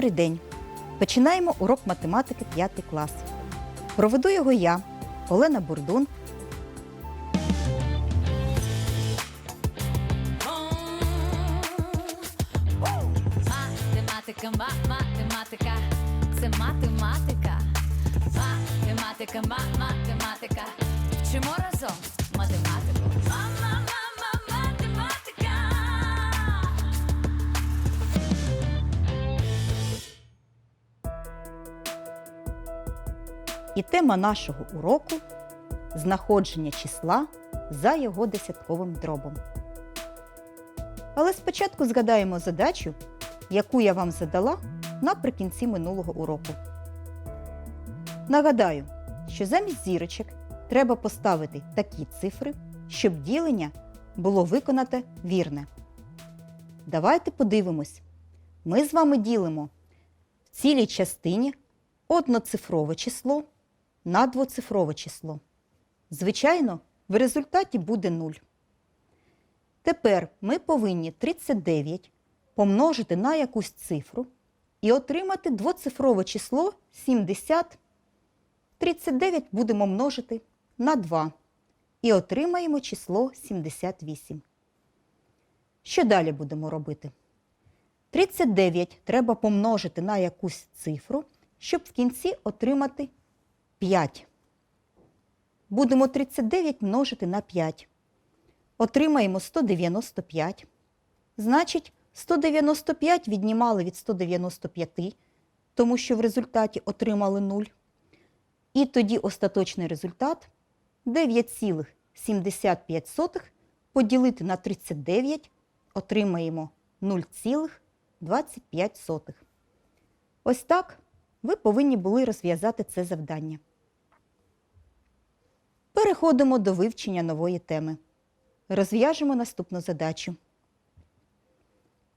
Добрий день! Починаємо урок математики 5 клас. Проведу його я, Олена Бурдун. Математика, ма, математика, це математика. Математика, ма, математика. І тема нашого уроку знаходження числа за його десятковим дробом. Але спочатку згадаємо задачу, яку я вам задала наприкінці минулого уроку. Нагадаю, що замість зірочок треба поставити такі цифри, щоб ділення було виконате вірне. Давайте подивимось. Ми з вами ділимо в цілій частині одноцифрове число на двоцифрове число. Звичайно, в результаті буде 0. Тепер ми повинні 39 помножити на якусь цифру і отримати двоцифрове число 70. 39 будемо множити на 2 і отримаємо число 78. Що далі будемо робити? 39 треба помножити на якусь цифру, щоб в кінці отримати 5. Будемо 39 множити на 5. Отримаємо 195. Значить, 195 віднімали від 195, тому що в результаті отримали 0. І тоді остаточний результат 9,75 поділити на 39 отримаємо 0,25. Ось так ви повинні були розв'язати це завдання. Переходимо до вивчення нової теми. Розв'яжемо наступну задачу.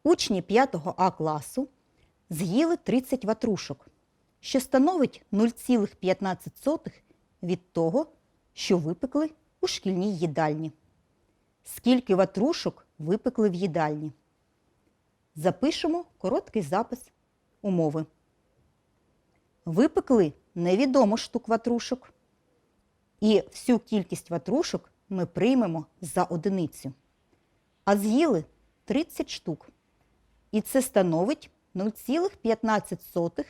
Учні 5 А класу з'їли 30 ватрушок, що становить 0,15 від того, що випекли у шкільній їдальні. Скільки ватрушок випекли в їдальні? Запишемо короткий запис умови. Випекли невідомо штук ватрушок. І всю кількість ватрушок ми приймемо за одиницю. А з'їли 30 штук. І це становить 0,15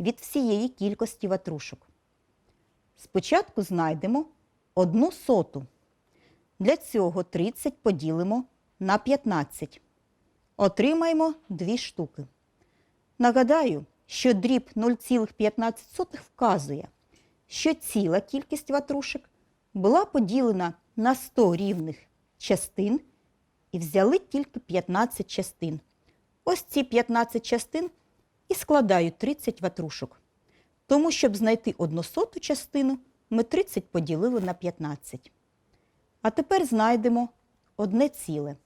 від всієї кількості ватрушок. Спочатку знайдемо одну соту. Для цього 30 поділимо на 15. Отримаємо 2 штуки. Нагадаю, що дріб 0,15 вказує, що ціла кількість ватрушок була поділена на 100 рівних частин і взяли тільки 15 частин. Ось ці 15 частин і складають 30 ватрушок. Тому, щоб знайти одну соту частину, ми 30 поділили на 15. А тепер знайдемо одне ціле.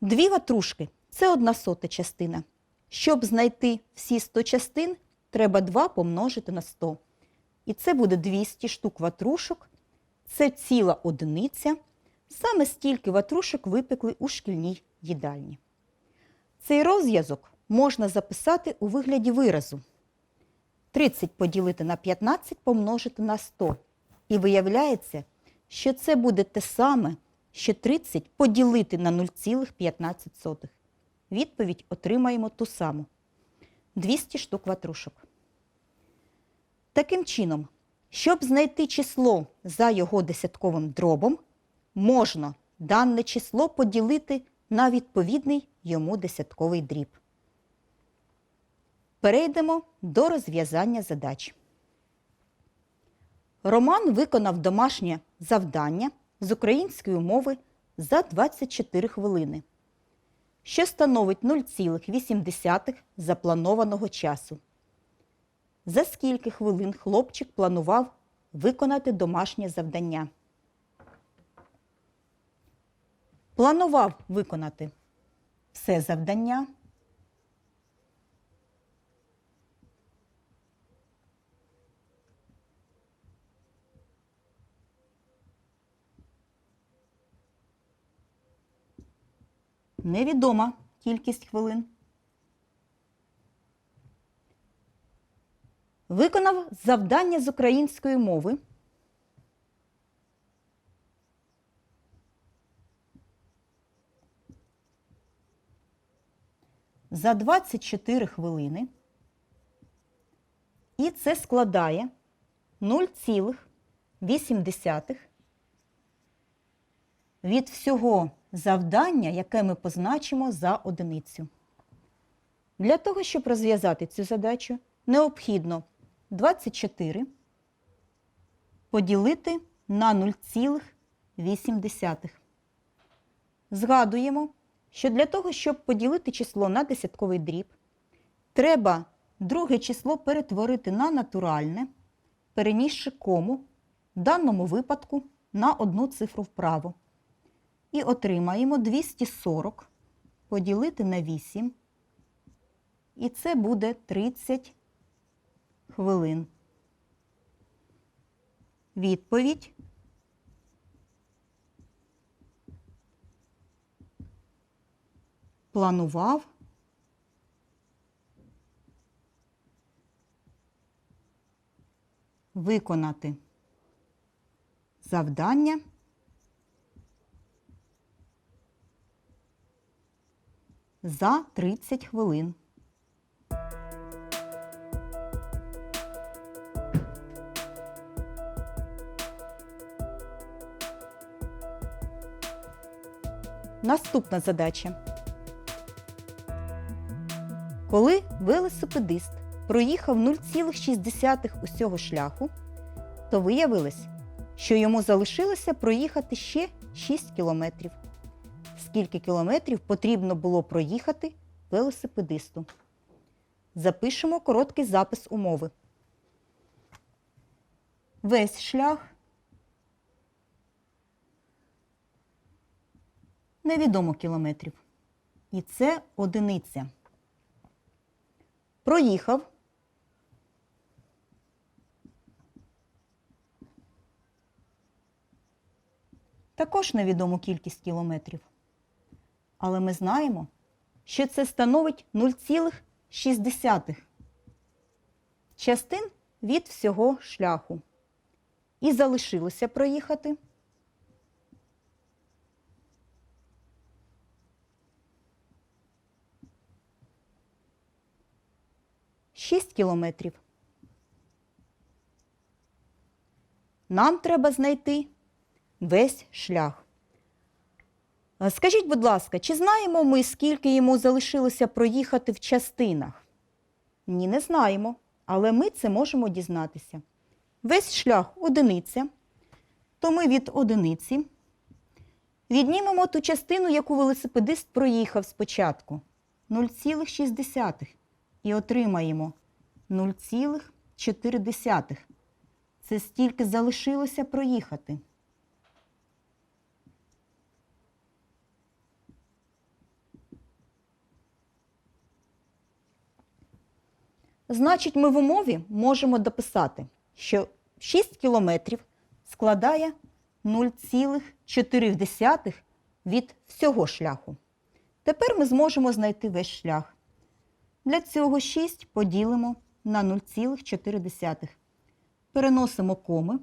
Дві ватрушки це одна сота частина. Щоб знайти всі 100 частин, треба 2 помножити на 100. І це буде 200 штук ватрушок. Це ціла одиниця. Саме стільки ватрушок випекли у шкільній їдальні. Цей розв'язок можна записати у вигляді виразу. 30 поділити на 15 помножити на 100. І виявляється, що це буде те саме, що 30 поділити на 0,15. Відповідь отримаємо ту саму. 200 штук ватрушок. Таким чином, щоб знайти число за його десятковим дробом, можна дане число поділити на відповідний йому десятковий дріб. Перейдемо до розв'язання задач. Роман виконав домашнє завдання з української мови за 24 хвилини, що становить 0,8 запланованого часу. За скільки хвилин хлопчик планував виконати домашнє завдання? Планував виконати все завдання. невідома кількість хвилин. Виконав завдання з української мови. За 24 хвилини. І це складає 0,8 від всього завдання, яке ми позначимо за одиницю. Для того, щоб розв'язати цю задачу, необхідно 24 поділити на 0,8. Згадуємо, що для того, щоб поділити число на десятковий дріб, треба друге число перетворити на натуральне, перенісши кому, в даному випадку на одну цифру вправо. І отримаємо 240 поділити на 8. І це буде 30 хвилин. Відповідь. Планував виконати завдання за 30 хвилин. Наступна задача. Коли велосипедист проїхав 0,6 усього шляху, то виявилось, що йому залишилося проїхати ще 6 кілометрів. Скільки кілометрів потрібно було проїхати велосипедисту? Запишемо короткий запис умови. Весь шлях невідомо кілометрів. І це одиниця. Проїхав. Також невідому кількість кілометрів. Але ми знаємо, що це становить 0,6 частин від всього шляху. І залишилося проїхати. 6 кілометрів. Нам треба знайти весь шлях. А Скажіть, будь ласка, чи знаємо ми, скільки йому залишилося проїхати в частинах? Ні, не знаємо, але ми це можемо дізнатися. Весь шлях одиниця, то ми від одиниці віднімемо ту частину, яку велосипедист проїхав спочатку 0,6 і отримаємо 0,4. Це стільки залишилося проїхати. Значить, ми в умові можемо дописати, що 6 кілометрів складає 0,4 від всього шляху. Тепер ми зможемо знайти весь шлях. Для цього 6 поділимо на 0,4. Переносимо коми.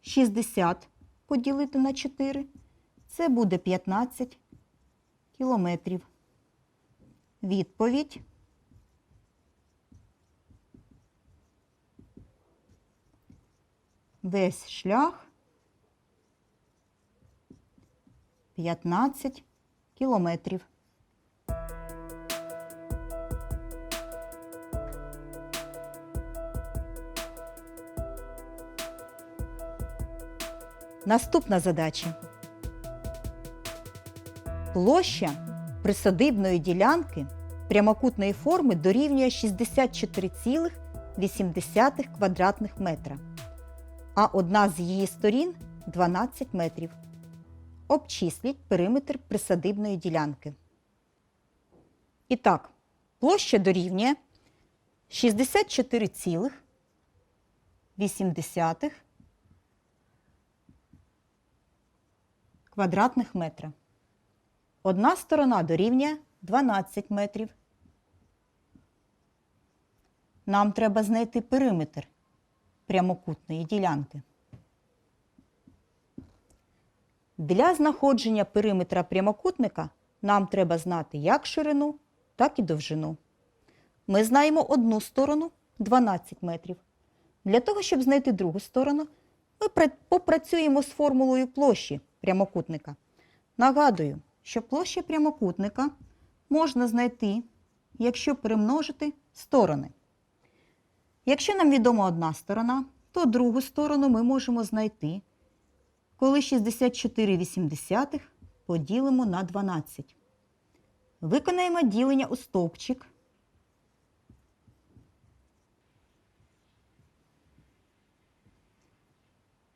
60 поділити на 4. Це буде 15 кілометрів. Відповідь. Весь шлях 15 кілометрів. Наступна задача. Площа присадибної ділянки прямокутної форми дорівнює 64,8 квадратних метра, а одна з її сторін 12 метрів. Обчисліть периметр присадибної ділянки. І так, площа дорівнює 64,8 квадратних метра. Одна сторона дорівнює 12 метрів. нам треба знайти периметр прямокутної ділянки. Для знаходження периметра прямокутника нам треба знати як ширину, так і довжину. Ми знаємо одну сторону 12 метрів. Для того, щоб знайти другу сторону, ми попрацюємо з формулою площі прямокутника. Нагадую, що площа прямокутника можна знайти, якщо перемножити сторони. Якщо нам відома одна сторона, то другу сторону ми можемо знайти, коли 64,8 поділимо на 12. Виконаємо ділення у стовпчик.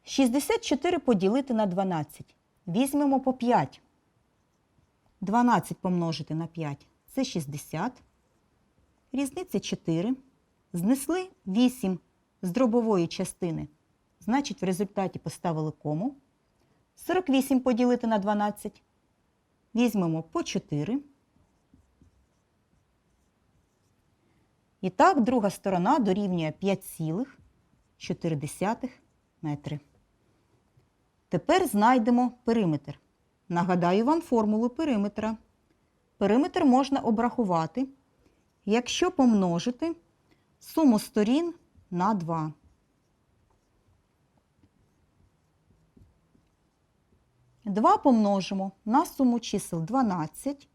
Шістдесят чотири поділити на 12. Візьмемо по 5. 12 помножити на 5 – це 60. Різниця 4. Знесли 8 з дробової частини. Значить, в результаті поставили кому. 48 поділити на 12. Візьмемо по 4. І так, друга сторона дорівнює 5,4 метри. Тепер знайдемо периметр. Нагадаю вам формулу периметра. Периметр можна обрахувати, якщо помножити суму сторін на 2. Два помножимо на суму чисел 12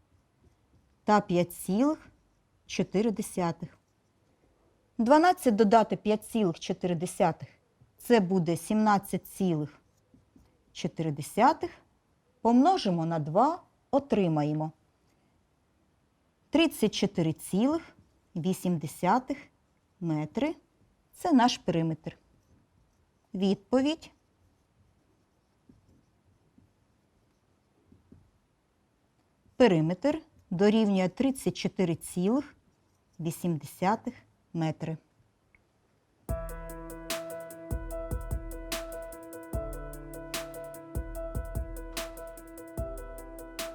та 5,4. 12 додати 5,4 це буде 17,4. Помножимо на 2, отримаємо 34,8 метри. Це наш периметр. Відповідь. Периметр дорівнює 34,8 метри.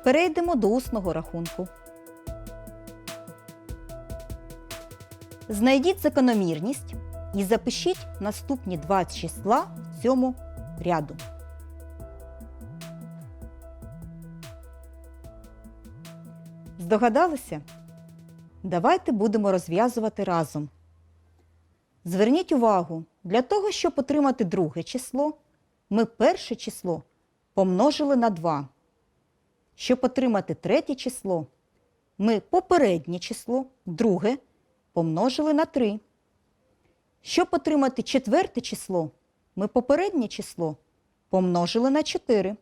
Перейдемо до усного рахунку. Знайдіть закономірність і запишіть наступні два числа в цьому ряду. Здогадалися? Давайте будемо розв'язувати разом. Зверніть увагу, для того, щоб отримати друге число, ми перше число помножили на 2. Щоб отримати третє число, ми попереднє число, друге, помножили на 3. Щоб отримати четверте число, ми попереднє число помножили на 4.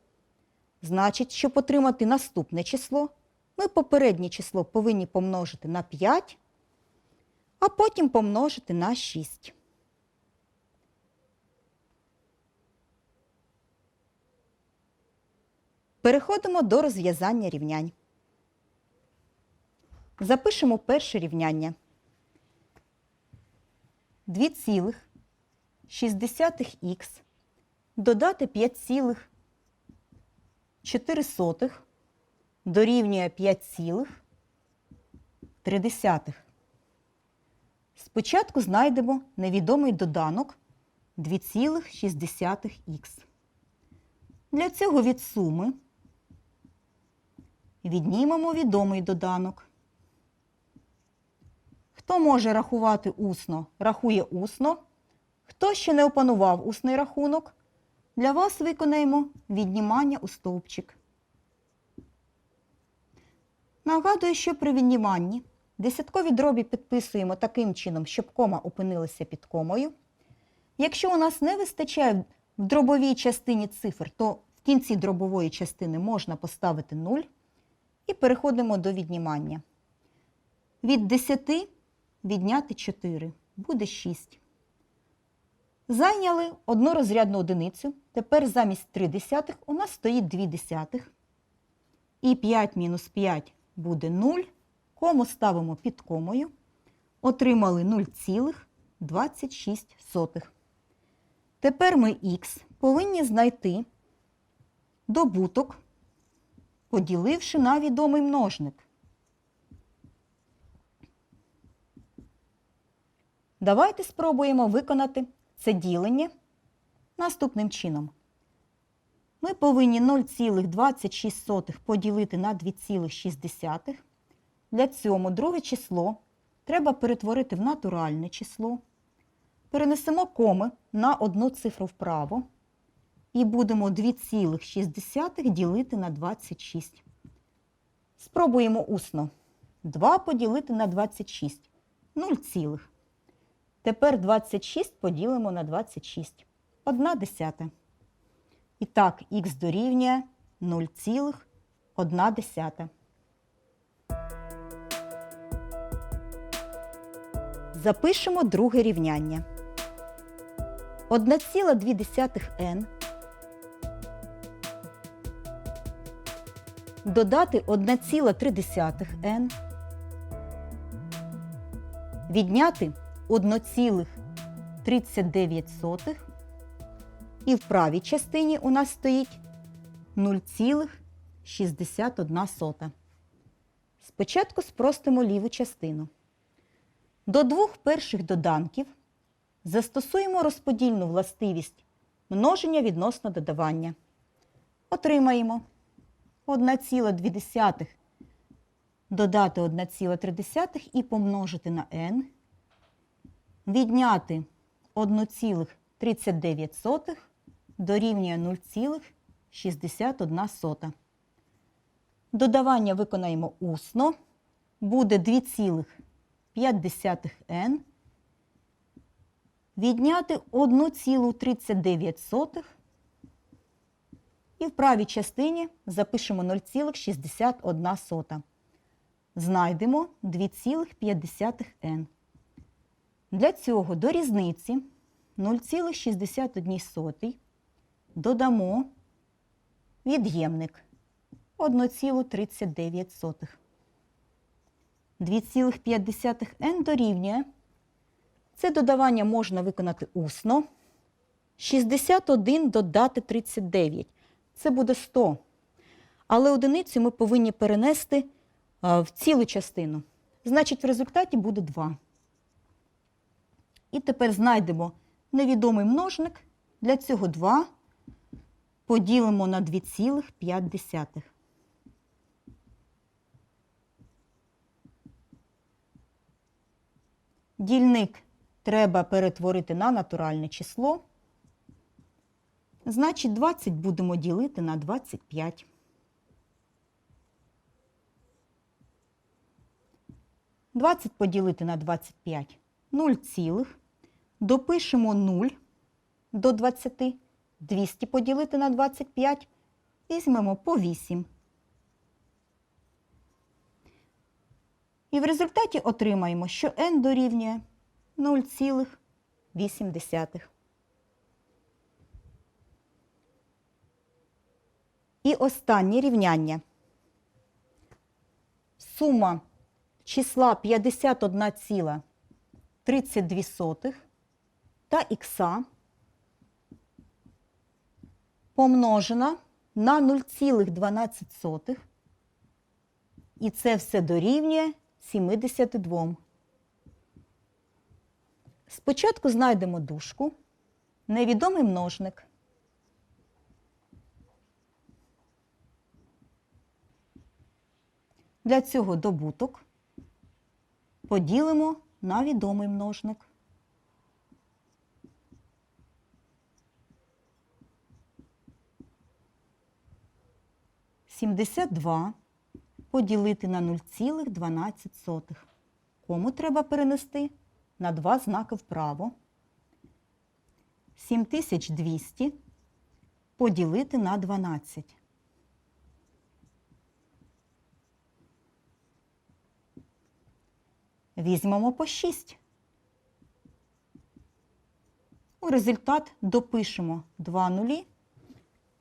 Значить, щоб отримати наступне число, ми попереднє число повинні помножити на 5, а потім помножити на 6. Переходимо до розв'язання рівнянь. Запишемо перше рівняння. 2,6х додати 5,4 дорівнює 5,3. Спочатку знайдемо невідомий доданок 2,6х. Для цього від суми віднімемо відомий доданок. Хто може рахувати усно, рахує усно. Хто ще не опанував усний рахунок, для вас виконаємо віднімання у стовпчик. Нагадую, що при відніманні десяткові дробі підписуємо таким чином, щоб кома опинилася під комою. Якщо у нас не вистачає в дробовій частині цифр, то в кінці дробової частини можна поставити 0 і переходимо до віднімання. Від 10 відняти 4 буде 6. Зайняли одну розрядну одиницю. Тепер замість 3 десятих у нас стоїть 2 десятих. І 5 мінус 5 буде 0. Кому ставимо під комою. Отримали 0,26. Тепер ми х повинні знайти добуток, поділивши на відомий множник. Давайте спробуємо виконати це ділення наступним чином. Ми повинні 0,26 поділити на 2,6. Для цього друге число треба перетворити в натуральне число. Перенесемо коми на одну цифру вправо і будемо 2,6 ділити на 26. Спробуємо усно. 2 поділити на 26. 0 цілих. Тепер 26 поділимо на 26. 1 десята. І так, х дорівнює 0,1 десята. Запишемо друге рівняння. 1,2n додати 1,3n відняти 1,39 і в правій частині у нас стоїть 0,61. Спочатку спростимо ліву частину. До двох перших доданків застосуємо розподільну властивість множення відносно додавання. Отримаємо 1,2 додати 1,3 і помножити на n, відняти 1,39 дорівнює 0,61. Додавання виконаємо усно. Буде 2,5n. Відняти 1,39 і в правій частині запишемо 0,61. Знайдемо 2,5n. Для цього до різниці 0,61 додамо від'ємник 1,39. 2,5n дорівнює. Це додавання можна виконати усно. 61 додати 39. Це буде 100. Але одиницю ми повинні перенести в цілу частину. Значить, в результаті буде 2. І тепер знайдемо невідомий множник. Для цього 2 поділимо на 2,5. Дільник треба перетворити на натуральне число. Значить, 20 будемо ділити на 25. Двадцять поділити на 25 – 0 цілих. Допишемо 0 до 20. 200 поділити на 25. Візьмемо по 8. І в результаті отримаємо, що n дорівнює 0,8. І останнє рівняння. Сума числа 51,32 та х помножена на 0,12. І це все дорівнює 72. Спочатку знайдемо дужку, невідомий множник. Для цього добуток поділимо на відомий множник. Сімдесят два поділити на 0,12. Кому треба перенести? На два знаки вправо. 7200 поділити на 12. Візьмемо по 6. У результат допишемо 2 нулі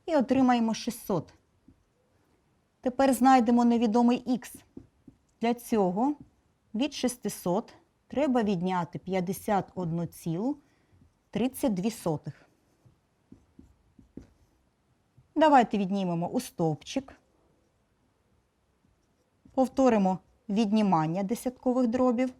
і отримаємо 600. Тепер знайдемо невідомий х. Для цього від 600 треба відняти 51,32. Давайте віднімемо у стовпчик. Повторимо віднімання десяткових дробів.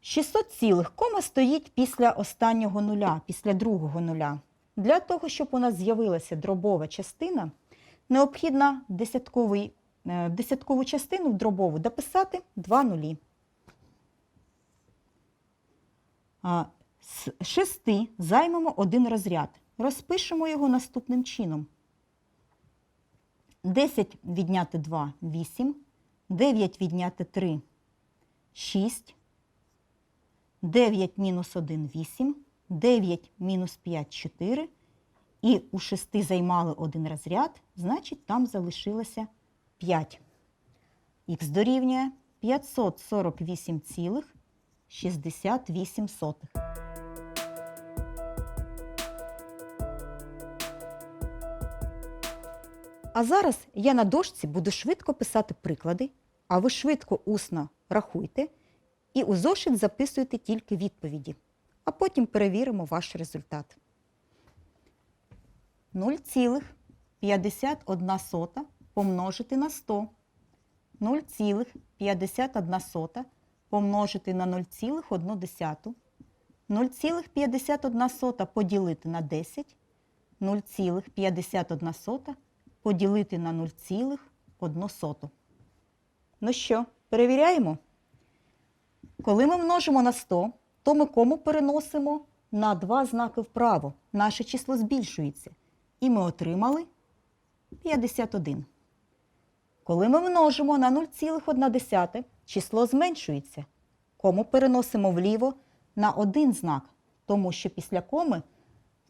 600 цілих кома стоїть після останнього нуля, після другого нуля. Для того, щоб у нас з'явилася дробова частина, необхідно десятковий, е, десяткову частину в дробову дописати два нулі. З шести займемо один розряд. Розпишемо його наступним чином. 10 відняти 2 – 8, 9 відняти 3 – 6, 9 мінус 1 – 8, 9 мінус 5 – 4, і у 6 займали один розряд, значить там залишилося 5. Х дорівнює 548,68. А зараз я на дошці буду швидко писати приклади, а ви швидко усно рахуйте і у зошит записуйте тільки відповіді, а потім перевіримо ваш результат. 0,51 помножити на 100. 0,51 помножити на 0,1. 0,51 поділити на 10. 0,51 поділити на 0,1. Ну що, перевіряємо? Коли ми множимо на 100, то ми кому переносимо на два знаки вправо. Наше число збільшується. І ми отримали 51. Коли ми множимо на 0,1, число зменшується. Кому переносимо вліво на один знак, тому що після коми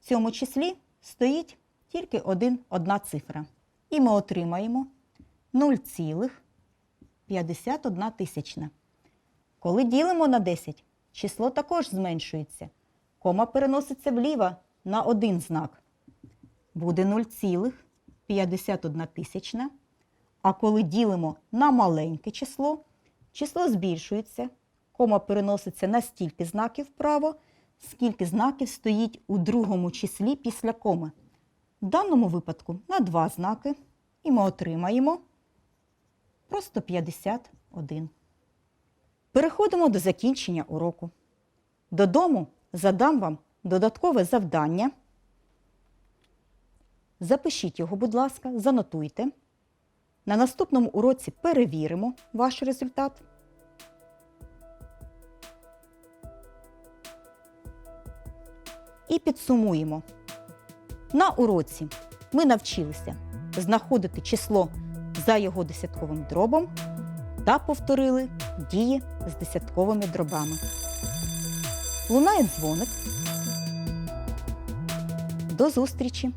в цьому числі стоїть тільки один, одна цифра. І ми отримаємо 0,51 тисячна. Коли ділимо на 10, число також зменшується. Кома переноситься вліво на один знак. Буде 0,51 тисячна. А коли ділимо на маленьке число, число збільшується. Кома переноситься на стільки знаків вправо, скільки знаків стоїть у другому числі після коми. В даному випадку на два знаки. І ми отримаємо просто 51. Переходимо до закінчення уроку. Додому задам вам додаткове завдання. Запишіть його, будь ласка, занотуйте. На наступному уроці перевіримо ваш результат. І підсумуємо. На уроці ми навчилися знаходити число за його десятковим дробом та повторили дії з десятковими дробами. Лунає дзвоник. До зустрічі!